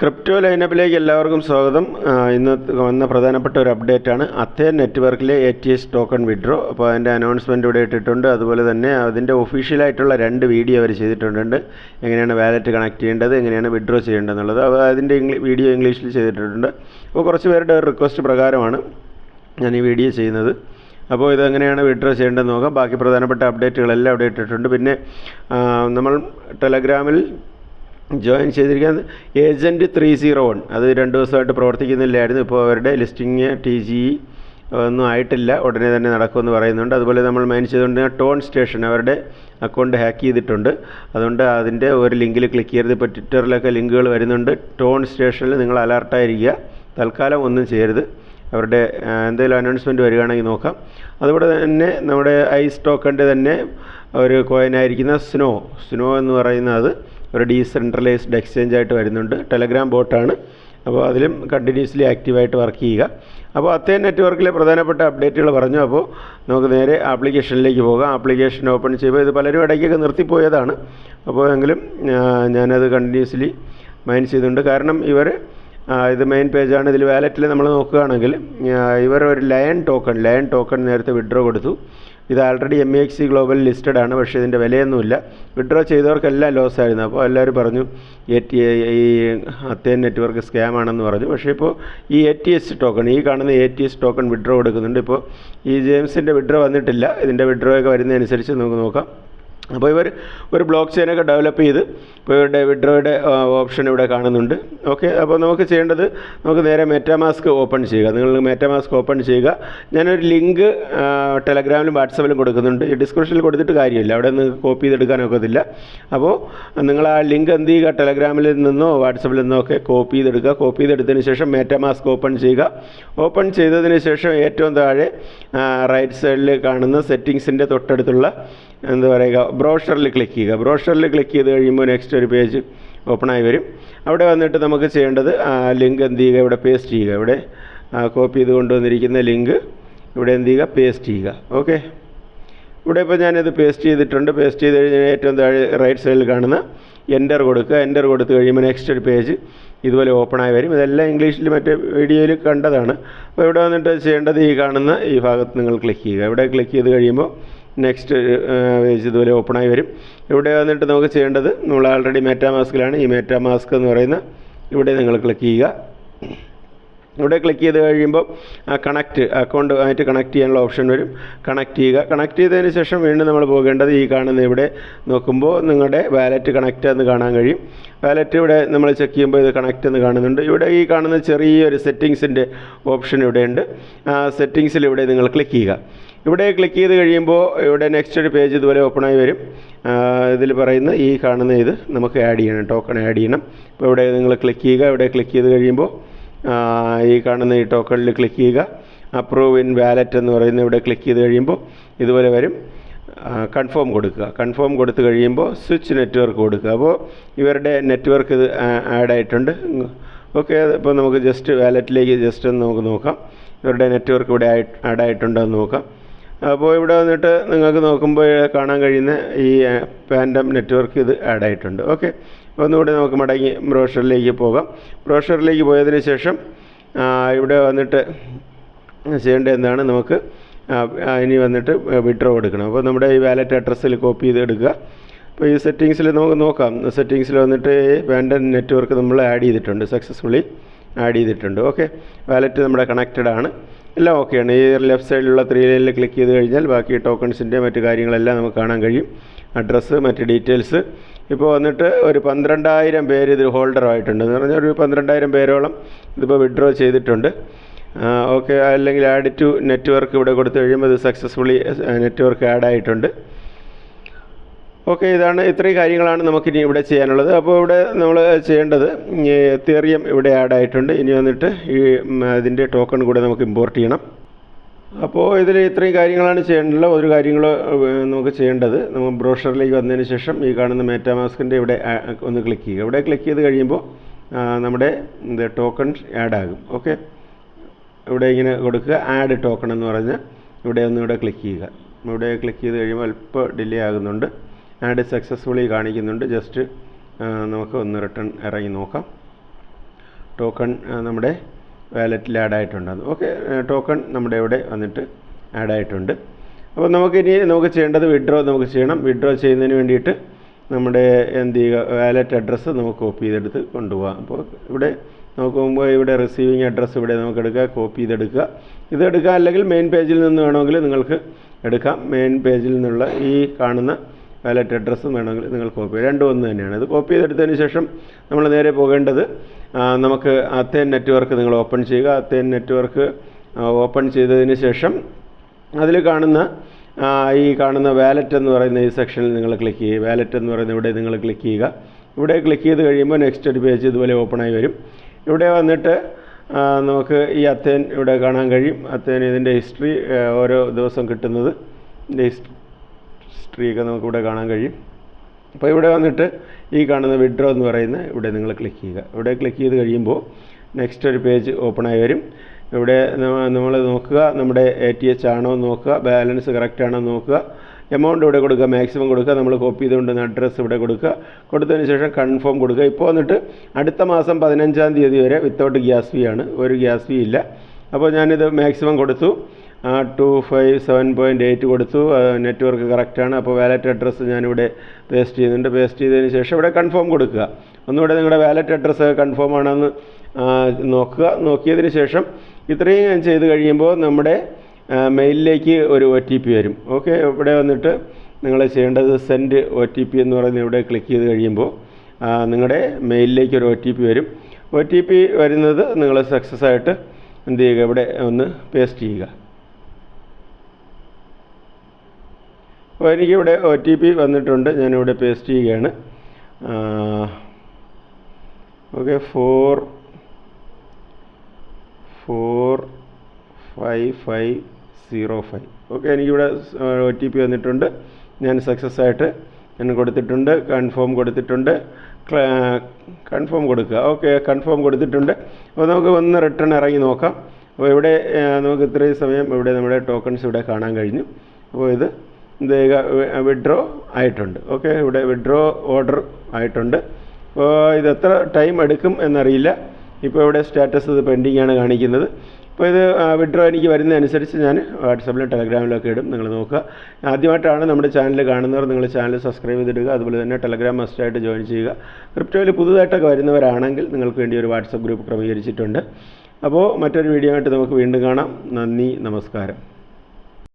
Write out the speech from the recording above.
Crypto ലൈനപ്പിലേക്ക് എല്ലാവർക്കും സ്വാഗതം. ഇന്ന് വന്ന പ്രധാനപ്പെട്ട ഒരു അപ്ഡേറ്റ് ആണ് അത്തേ നെറ്റ്വർക്കിലെ A T S token withdraw അപ്പോൾ അതിന്റെ അനൗൺസ്മെന്റ് ഇവിടെ ഇട്ടിട്ടുണ്ട്. അതുപോലെ തന്നെ അതിന്റെ ഒഫീഷ്യലായിട്ടുള്ള രണ്ട് വീഡിയോ അവർ ചെയ്തിട്ടുണ്ട് എങ്ങനെയാണ് വാലറ്റ് കണക്ട് ചെയ്യേണ്ടത് എങ്ങനെയാണ് വിഡ്രോ ചെയ്യേണ്ടതെന്നുള്ളത്. അപ്പോൾ അതിന്റെ വീഡിയോ ഇംഗ്ലീഷിൽ ചെയ്തിട്ടുണ്ട് അപ്പോൾ കുറച്ച് പേരുടെ ഒരു റിക്വസ്റ്റ് പ്രകാരമാണ് ഞാൻ ഈ വീഡിയോ ചെയ്യുന്നത്. അപ്പോൾ ഇതെങ്ങനെയാണ് വിഡ്രോ ചെയ്യേണ്ടതെന്ന് നോക്കാം. ബാക്കി പ്രധാനപ്പെട്ട അപ്ഡേറ്റുകളെല്ലാം അവിടെ ഇട്ടിട്ടുണ്ട്. പിന്നെ നമ്മൾ ടെലഗ്രാമിൽ ജോയിൻ ചെയ്തിരിക്കുന്നത് ഏജന്റ് ത്രീ സീറോ വൺ. അത് രണ്ട് ദിവസമായിട്ട് പ്രവർത്തിക്കുന്നില്ലായിരുന്നു. ഇപ്പോൾ അവരുടെ ലിസ്റ്റിംഗ് ടി ജി ഒന്നും ആയിട്ടില്ല. ഉടനെ തന്നെ നടക്കുമെന്ന് പറയുന്നുണ്ട്. അതുപോലെ നമ്മൾ മെയിൻ ചെയ്തുകൊണ്ട് ടോൺ സ്റ്റേഷൻ അവരുടെ അക്കൗണ്ട് ഹാക്ക് ചെയ്തിട്ടുണ്ട്. അതുകൊണ്ട് അതിന്റെ ഒരു ലിങ്കിൽ ക്ലിക്ക് ചെയ്യരുത്. ഇപ്പോൾ ട്വിറ്ററിലൊക്കെ ലിങ്കുകൾ വരുന്നുണ്ട്. ടോൺ സ്റ്റേഷനിൽ നിങ്ങൾ അലർട്ടായിരിക്കുക. തൽക്കാലം ഒന്നും ചെയ്യരുത്. അവരുടെ എന്തെങ്കിലും അനൗൺസ്മെന്റ് വരികയാണെങ്കിൽ നോക്കാം. അതുപോലെ തന്നെ നമ്മുടെ ഐസ് ടോക്കന്റെ തന്നെ ഒരു കോയിനായിരിക്കുന്ന സ്നോ. സ്നോ എന്ന് പറയുന്നത് ഒരു ഡീസെൻട്രലൈസ്ഡ് എക്സ്ചേഞ്ച് ആയിട്ട് വരുന്നുണ്ട്. ടെലഗ്രാം ബോട്ടാണ് അപ്പോൾ അതിലും കണ്ടിന്യൂസ്ലി ആക്റ്റീവായിട്ട് വർക്ക് ചെയ്യുക. അപ്പോൾ അത്തേ നെറ്റ്വർക്കിലെ പ്രധാനപ്പെട്ട അപ്ഡേറ്റുകൾ പറഞ്ഞു. അപ്പോൾ നമുക്ക് നേരെ ആപ്ലിക്കേഷനിലേക്ക് പോകാം. ആപ്ലിക്കേഷൻ ഓപ്പൺ ചെയ്യുമ്പോൾ ഇത് പലരും ഇടയ്ക്കൊക്കെ നിർത്തിപ്പോയതാണ്. അപ്പോൾ എങ്കിലും ഞാനത് കണ്ടിന്യൂസ്ലി മൈൻ ചെയ്തിട്ടുണ്ട്. കാരണം ഇവർ ഇത് മെയിൻ പേജാണ് ഇതിൽ വാലറ്റിൽ നമ്മൾ നോക്കുകയാണെങ്കിൽ ഇവർ ഒരു ലയൺ ടോക്കൺ ലയൺ ടോക്കൺ നേരത്തെ വിഡ്രോ കൊടുത്തു. ഇത് already M X C global listed ആണ് പക്ഷേ ഇതിന്റെ വിലയൊന്നുമില്ല. വിഡ്രോ ചെയ്തവർക്കെല്ലാം ലോസ് ആയിരുന്നു. അപ്പോൾ എല്ലാവരും പറഞ്ഞു എ ടി ഈ അത്തേൻ നെറ്റ്വർക്ക് സ്കാം ആണെന്ന് പറഞ്ഞു. പക്ഷേ ഇപ്പോൾ ഈ എ ടി എസ് ടോക്കൺ ഈ കാണുന്ന A T S token withdraw കൊടുക്കുന്നുണ്ട്. ഇപ്പോൾ ഈ ജെയിംസിന്റെ വിഡ്രോ വന്നിട്ടില്ല. ഇതിന്റെ വിഡ്രോ ഒക്കെ വരുന്നതനുസരിച്ച് നമുക്ക് നോക്കാം. അപ്പോൾ ഇവർ ഒരു ബ്ലോക്ക് ചെയിനൊക്കെ ഡെവലപ്പ് ചെയ്ത് ഇപ്പോൾ ഇവരുടെ വിഡ്രോയുടെ ഓപ്ഷൻ ഇവിടെ കാണുന്നുണ്ട്. ഓക്കെ അപ്പോൾ നമുക്ക് ചെയ്യേണ്ടത് നമുക്ക് നേരെ മെറ്റാമാസ്ക് ഓപ്പൺ ചെയ്യുക. നിങ്ങൾ മെറ്റാമാസ്ക് ഓപ്പൺ ചെയ്യുക. ഞാനൊരു ലിങ്ക് ടെലഗ്രാമിലും വാട്സപ്പിലും കൊടുക്കുന്നുണ്ട്. ഡിസ്ക്രിപ്ഷനിൽ കൊടുത്തിട്ട് കാര്യമില്ല. അവിടെ നിന്ന് കോപ്പി ചെയ്തെടുക്കാനൊക്കത്തില്ല അപ്പോൾ നിങ്ങൾ ആ ലിങ്ക് എന്ത് ചെയ്യുക? ടെലഗ്രാമിൽ നിന്നോ വാട്സപ്പിൽ നിന്നോ ഒക്കെ കോപ്പി ചെയ്തെടുക്കുക. കോപ്പി ചെയ്തെടുത്തതിന് ശേഷം മെറ്റാമാസ്ക് ഓപ്പൺ ചെയ്യുക. ഓപ്പൺ ചെയ്തതിന് ശേഷം ഏറ്റവും താഴെ റൈറ്റ് സൈഡിൽ കാണുന്ന സെറ്റിങ്സിന്റെ തൊട്ടടുത്തുള്ള എന്താ പറയുക ബ്രോഷറിൽ ക്ലിക്ക് ചെയ്യുക. ബ്രോഷറിൽ ക്ലിക്ക് ചെയ്ത് കഴിയുമ്പോൾ നെക്സ്റ്റ് ഒരു പേജ് ഓപ്പണായി വരും. അവിടെ വന്നിട്ട് നമുക്ക് ചെയ്യേണ്ടത് ആ ലിങ്ക് എന്ത് ചെയ്യുക ഇവിടെ പേസ്റ്റ് ചെയ്യുക. ഇവിടെ കോപ്പി ചെയ്ത് കൊണ്ടുവന്നിരിക്കുന്ന ലിങ്ക് ഇവിടെ എന്ത് ചെയ്യുക പേസ്റ്റ് ചെയ്യുക. ഓക്കെ ഇവിടെ ഇപ്പോൾ ഞാനിത് പേസ്റ്റ് ചെയ്തിട്ടുണ്ട്. പേസ്റ്റ് ചെയ്ത് കഴിഞ്ഞാൽ ഏറ്റവും താഴെ റൈറ്റ് സൈഡിൽ കാണുന്ന എന്റർ കൊടുക്കുക. എന്റർ കൊടുത്ത് കഴിയുമ്പോൾ നെക്സ്റ്റ് ഒരു പേജ് ഇതുപോലെ ഓപ്പണായി വരും. ഇതെല്ലാം ഇംഗ്ലീഷിൽ മറ്റേ വീഡിയോയിൽ കണ്ടതാണ്. അപ്പോൾ ഇവിടെ വന്നിട്ട് ചെയ്യേണ്ടത് ഈ കാണുന്ന ഈ ഭാഗത്ത് നിങ്ങൾ ക്ലിക്ക് ചെയ്യുക. ഇവിടെ ക്ലിക്ക് ചെയ്ത് കഴിയുമ്പോൾ നെക്സ്റ്റ് പേജ് ഇതുപോലെ ഓപ്പണായി വരും. ഇവിടെ വന്നിട്ട് നമുക്ക് ചെയ്യേണ്ടത് നമ്മൾ ആൾറെഡി മെറ്റാ മെറ്റാമാസ്കിലാണ് ഈ മെറ്റാ മാസ്ക് എന്ന് പറയുന്ന ഇവിടെ നിങ്ങൾ ക്ലിക്ക് ചെയ്യുക. ഇവിടെ ക്ലിക്ക് ചെയ്ത് കഴിയുമ്പോൾ ആ കണക്റ്റ് അക്കൗണ്ട് ആയിട്ട് കണക്ട് ചെയ്യാനുള്ള ഓപ്ഷൻ വരും. കണക്ട് ചെയ്യുക. കണക്ട് ചെയ്തതിന് ശേഷം വീണ്ടും നമ്മൾ പോകേണ്ടത് ഈ കാണുന്ന ഇവിടെ നോക്കുമ്പോൾ നിങ്ങളുടെ വാലറ്റ് കണക്റ്റ് എന്ന് കാണാൻ കഴിയും. വാലറ്റ് ഇവിടെ നമ്മൾ ചെക്ക് ചെയ്യുമ്പോൾ ഇത് കണക്റ്റ് എന്ന് കാണുന്നുണ്ട്. ഇവിടെ ഈ കാണുന്ന ചെറിയൊരു സെറ്റിങ്സിന്റെ ഓപ്ഷൻ ഇവിടെയുണ്ട് ആ സെറ്റിങ്സിൽ ഇവിടെ നിങ്ങൾ ക്ലിക്ക് ചെയ്യുക. ഇവിടെ ക്ലിക്ക് ചെയ്ത് കഴിയുമ്പോൾ ഇവിടെ നെക്സ്റ്റ് ഒരു പേജ് ഇതുപോലെ ഓപ്പണായി വരും. ഇതിൽ പറയുന്ന ഈ കാണുന്ന ഇത് നമുക്ക് ആഡ് ചെയ്യണം ടോക്കൺ ആഡ് ചെയ്യണം. ഇപ്പോൾ ഇവിടെ നിങ്ങൾ ക്ലിക്ക് ചെയ്യുക ഇവിടെ ക്ലിക്ക് ചെയ്ത് കഴിയുമ്പോൾ ഈ കാണുന്ന ഈ ടോക്കണിൽ ക്ലിക്ക് ചെയ്യുക. അപ്രൂവ് ഇൻ വാലറ്റ് എന്ന് പറയുന്ന ഇവിടെ ക്ലിക്ക് ചെയ്ത് കഴിയുമ്പോൾ ഇതുപോലെ വരും. കൺഫേം കൊടുക്കുക. കൺഫേം കൊടുത്തു കഴിയുമ്പോൾ സ്വിച്ച് നെറ്റ്വർക്ക് കൊടുക്കുക. അപ്പോൾ ഇവരുടെ നെറ്റ്വർക്ക് ഇത് ആഡായിട്ടുണ്ട് ഓക്കെ അപ്പോൾ നമുക്ക് ജസ്റ്റ് വാലറ്റിലേക്ക് ജസ്റ്റ് ഒന്ന് നമുക്ക് നോക്കാം. ഇവരുടെ നെറ്റ്വർക്ക് ഇവിടെ ആഡ് ആയിട്ടുണ്ടോ എന്ന് നോക്കാം. അപ്പോൾ ഇവിടെ വന്നിട്ട് നിങ്ങൾക്ക് നോക്കുമ്പോൾ കാണാൻ കഴിയുന്ന ഈ പാൻഡം നെറ്റ്വർക്ക് ഇത് ആഡ് ആയിട്ടുണ്ട്. ഓക്കെ ഒന്നുകൂടി നമുക്ക് മടങ്ങി ബ്രോഷറിലേക്ക് പോകാം. ബ്രോഷറിലേക്ക് പോയതിന് ശേഷം ഇവിടെ വന്നിട്ട് ചെയ്യേണ്ട എന്താണ് നമുക്ക് ഇനി വന്നിട്ട് വിഡ്രോ എടുക്കണം. അപ്പോൾ നമ്മുടെ ഈ വാലറ്റ് അഡ്രസ്സിൽ കോപ്പി ചെയ്ത് എടുക്കുക. അപ്പോൾ ഈ സെറ്റിങ്സിൽ നമുക്ക് നോക്കാം. സെറ്റിങ്സിൽ വന്നിട്ട് പാൻഡൻ നെറ്റ്വർക്ക് നമ്മൾ ആഡ് ചെയ്തിട്ടുണ്ട്. സക്സസ്ഫുള്ളി ആഡ് ചെയ്തിട്ടുണ്ട്. ഓക്കെ വാലറ്റ് നമ്മുടെ കണക്റ്റഡ് ആണ്. എല്ലാം ഓക്കെയാണ്. ഈ ലെഫ്റ്റ് സൈഡിലുള്ള ത്രീ ലൈനിൽ ക്ലിക്ക് ചെയ്ത് കഴിഞ്ഞാൽ ബാക്കി ടോക്കൺസിന്റെ മറ്റു കാര്യങ്ങളെല്ലാം നമുക്ക് കാണാൻ കഴിയും. അഡ്രസ്സ് മറ്റ് ഡീറ്റെയിൽസ്. ഇപ്പോൾ വന്നിട്ട് ഒരു പന്ത്രണ്ടായിരം പേര് ഇതിൽ ഹോൾഡറായിട്ടുണ്ട് എന്ന് പറഞ്ഞാൽ ഒരു പന്ത്രണ്ടായിരം പേരോളം ഇതിപ്പോൾ വിഡ്രോ ചെയ്തിട്ടുണ്ട്. ഓക്കെ. അല്ലെങ്കിൽ ആഡ് ടു നെറ്റ്വർക്ക് ഇവിടെ കൊടുത്തു കഴിയുമ്പോൾ ഇത് സക്സസ്ഫുള്ളി നെറ്റ്വർക്ക് ആഡ് ആയിട്ടുണ്ട്. ഓക്കെ ഇതാണ് ഇത്രയും കാര്യങ്ങളാണ് നമുക്കിനി ഇവിടെ ചെയ്യാനുള്ളത്. അപ്പോൾ ഇവിടെ നമ്മൾ ചെയ്യേണ്ടത് തെറിയം ഇവിടെ ആഡ് ആയിട്ടുണ്ട്. ഇനി വന്നിട്ട് ഈ അതിന്റെ ടോക്കൺ കൂടെ നമുക്ക് ഇമ്പോർട്ട് ചെയ്യണം. അപ്പോൾ ഇതിൽ ഇത്രയും കാര്യങ്ങളാണ് ചെയ്യേണ്ടത്. ഒരു കാര്യങ്ങൾ നമുക്ക് ചെയ്യേണ്ടത് നമ്മൾ ബ്രോഷറിലേക്ക് വന്നതിന് ശേഷം ഈ കാണുന്ന മെറ്റാമാസ്കിന്റെ ഇവിടെ ഒന്ന് ക്ലിക്ക് ചെയ്യുക. ഇവിടെ ക്ലിക്ക് ചെയ്ത് കഴിയുമ്പോൾ നമ്മുടെ ഇത് ടോക്കൺ ആഡ് ആകും. ഓക്കെ? ഇവിടെ ഇങ്ങനെ കൊടുക്കുക. ആഡ് ടോക്കൺ എന്ന് പറഞ്ഞ് ഇവിടെ ഒന്ന് ഇവിടെ ക്ലിക്ക് ചെയ്യുക. ഇവിടെ ക്ലിക്ക് ചെയ്ത് കഴിയുമ്പോൾ അല്പം ഡിലേ ആകുന്നുണ്ട്. ആഡ് സക്സസ്ഫുള്ളി കാണിക്കുന്നുണ്ട്. ജസ്റ്റ് നമുക്ക് ഒന്ന് റിട്ടേൺ ഇറങ്ങി നോക്കാം. ടോക്കൺ നമ്മുടെ വാലറ്റിൽ ആഡ് ആയിട്ടുണ്ട്. ഓക്കെ ടോക്കൺ നമ്മുടെ ഇവിടെ വന്നിട്ട് ആഡ് ആയിട്ടുണ്ട്. അപ്പോൾ നമുക്കിനി നമുക്ക് ചെയ്യേണ്ടത് വിഡ്രോ നമുക്ക് ചെയ്യണം. വിഡ്രോ ചെയ്യുന്നതിന് വേണ്ടിയിട്ട് നമ്മുടെ എന്ത് ചെയ്യുക വാലറ്റ് അഡ്രസ്സ് നമുക്ക് കോപ്പി ചെയ്തെടുത്ത് കൊണ്ടുപോകാം അപ്പോൾ ഇവിടെ നമുക്ക് മുമ്പ് ഇവിടെ റിസീവിങ് അഡ്രസ്സ് ഇവിടെ നമുക്ക് എടുക്കുക കോപ്പി ചെയ്തെടുക്കുക. ഇത് എടുക്കുക അല്ലെങ്കിൽ മെയിൻ പേജിൽ നിന്ന് വേണമെങ്കിൽ നിങ്ങൾക്ക് എടുക്കാം. മെയിൻ പേജിൽ നിന്നുള്ള ഈ കാണുന്ന വാലറ്റ് അഡ്രസ്സും വേണമെങ്കിൽ നിങ്ങൾ കോപ്പി രണ്ടും ഒന്ന് തന്നെയാണ്. ഇത് കോപ്പി ചെയ്തെടുത്തതിന് ശേഷം നമ്മൾ നേരെ പോകേണ്ടത് നമുക്ക് അത്തേൻ നെറ്റ്വർക്ക് നിങ്ങൾ ഓപ്പൺ ചെയ്യുക. അത്തേൻ നെറ്റ്വർക്ക് ഓപ്പൺ ചെയ്തതിന് ശേഷം അതിൽ കാണുന്ന ഈ കാണുന്ന വാലറ്റ് എന്ന് പറയുന്ന ഈ സെക്ഷനിൽ നിങ്ങൾ ക്ലിക്ക് ചെയ്യുക. വാലറ്റ് എന്ന് പറയുന്ന ഇവിടെ നിങ്ങൾ ക്ലിക്ക് ചെയ്യുക. ഇവിടെ ക്ലിക്ക് ചെയ്ത് കഴിയുമ്പോൾ നെക്സ്റ്റ് ഒരു പേജ് ഇതുപോലെ ഓപ്പണായി വരും. ഇവിടെ വന്നിട്ട് നമുക്ക് ഈ അത്തേൻ ഇവിടെ കാണാൻ കഴിയും. അത്തേൻ ഇതിന്റെ ഹിസ്റ്ററി ഓരോ ദിവസം കിട്ടുന്നത് ഇതിന്റെ ഹിസ്റ്ററിയൊക്കെ നമുക്കിവിടെ കാണാൻ കഴിയും. അപ്പോൾ ഇവിടെ വന്നിട്ട് ഈ കാണുന്ന വിഡ്രോ എന്ന് പറയുന്ന ഇവിടെ നിങ്ങൾ ക്ലിക്ക് ചെയ്യുക. ഇവിടെ ക്ലിക്ക് ചെയ്ത് കഴിയുമ്പോൾ നെക്സ്റ്റ് ഒരു പേജ് ഓപ്പണായി വരും. ഇവിടെ നമ്മൾ നോക്കുക നമ്മുടെ എ ടി എച്ച് ആണോ നോക്കുക ബാലൻസ് കറക്റ്റ് ആണോ നോക്കുക. എമൗണ്ട് ഇവിടെ കൊടുക്കുക മാക്സിമം കൊടുക്കുക നമ്മൾ കോപ്പി ചെയ്തുകൊണ്ടുവന്ന അഡ്രസ്സ് ഇവിടെ കൊടുക്കുക. കൊടുത്തതിന് ശേഷം കൺഫേം കൊടുക്കുക. ഇപ്പോൾ വന്നിട്ട് അടുത്ത മാസം പതിനഞ്ചാം തീയതി വരെ വിത്തൗട്ട് ഗ്യാസ് ഫീ ആണ്. ഒരു ഗ്യാസ് ഫീ ഇല്ല. അപ്പോൾ ഞാനിത് മാക്സിമം കൊടുത്തു. Two five seven point eight കൊടുത്തു. നെറ്റ്വർക്ക് കറക്റ്റാണ് അപ്പോൾ വാലറ്റ് അഡ്രസ്സ് ഞാനിവിടെ പേസ്റ്റ് ചെയ്യുന്നുണ്ട് പേസ്റ്റ് ചെയ്തതിന് ശേഷം ഇവിടെ കൺഫേം കൊടുക്കുക. ഒന്നുകൂടെ നിങ്ങളുടെ വാലറ്റ് അഡ്രസ്സ് കൺഫേം ആണെന്ന് നോക്കുക. നോക്കിയതിന് ശേഷം ഇത്രയും ഞാൻ ചെയ്ത് കഴിയുമ്പോൾ നമ്മുടെ മെയിലിലേക്ക് ഒരു ഒ ടി പി വരും. ഓക്കെ ഇവിടെ വന്നിട്ട് നിങ്ങൾ ചെയ്യേണ്ടത് സെൻഡ് ഒ ടി പി എന്ന് പറയുന്ന ഇവിടെ ക്ലിക്ക് ചെയ്ത് കഴിയുമ്പോൾ നിങ്ങളുടെ മെയിലിലേക്ക് ഒരു ഒ ടി പി വരും. ഒ ടി പി വരുന്നത് നിങ്ങൾ സക്സസ് ആയിട്ട് എന്ത് ചെയ്യുക? ഇവിടെ ഒന്ന് പേസ്റ്റ് ചെയ്യുക. അപ്പോൾ എനിക്കിവിടെ ഒ ടി പി വന്നിട്ടുണ്ട്. ഞാനിവിടെ പേസ്റ്റ് ചെയ്യുകയാണ്. Okay four four five five zero five okay എനിക്കിവിടെ ഒ ടി പി വന്നിട്ടുണ്ട്. ഞാൻ സക്സസ് ആയിട്ട് ഞാൻ കൊടുത്തിട്ടുണ്ട്. കൺഫേം കൊടുത്തിട്ടുണ്ട്. കൺഫേം കൊടുക്കുക. ഓക്കെ കൺഫേം കൊടുത്തിട്ടുണ്ട്. അപ്പോൾ നമുക്ക് ഒന്ന് റിട്ടേൺ ഇറങ്ങി നോക്കാം. അപ്പോൾ ഇവിടെ നമുക്ക് ഇത്രയും സമയം ഇവിടെ നമ്മുടെ ടോക്കൺസ് ഇവിടെ കാണാൻ കഴിഞ്ഞു. അപ്പോൾ ഇത് വിഡ്രോ ആയിട്ടുണ്ട്. ഓക്കെ ഇവിടെ വിഡ്രോ ഓർഡർ ആയിട്ടുണ്ട്. അപ്പോൾ ഇത് എത്ര ടൈം എടുക്കും എന്നറിയില്ല. ഇപ്പോൾ ഇവിടെ സ്റ്റാറ്റസ് ഇത് പെൻഡിങ് ആണ് കാണിക്കുന്നത്. അപ്പോൾ ഇത് വിഡ്രോ എനിക്ക് വരുന്നതനുസരിച്ച് ഞാൻ വാട്സപ്പിലും ടെലഗ്രാമിലൊക്കെ ഇടും. നിങ്ങൾ നോക്കുക. ആദ്യമായിട്ടാണ് നമ്മുടെ ചാനൽ കാണുന്നവർ നിങ്ങൾ ചാനൽ സബ്സ്ക്രൈബ് ചെയ്തിടുക. അതുപോലെ തന്നെ ടെലഗ്രാം മസ്റ്റായിട്ട് ജോയിൻ ചെയ്യുക. ക്രിപ്റ്റോയിൽ പുതുതായിട്ടൊക്കെ വരുന്നവരാണെങ്കിൽ നിങ്ങൾക്ക് വേണ്ടി ഒരു വാട്സപ്പ് ഗ്രൂപ്പ് ക്രമീകരിച്ചിട്ടുണ്ട്. അപ്പോൾ മറ്റൊരു വീഡിയോ ആയിട്ട് നമുക്ക് വീണ്ടും കാണാം. നന്ദി നമസ്കാരം.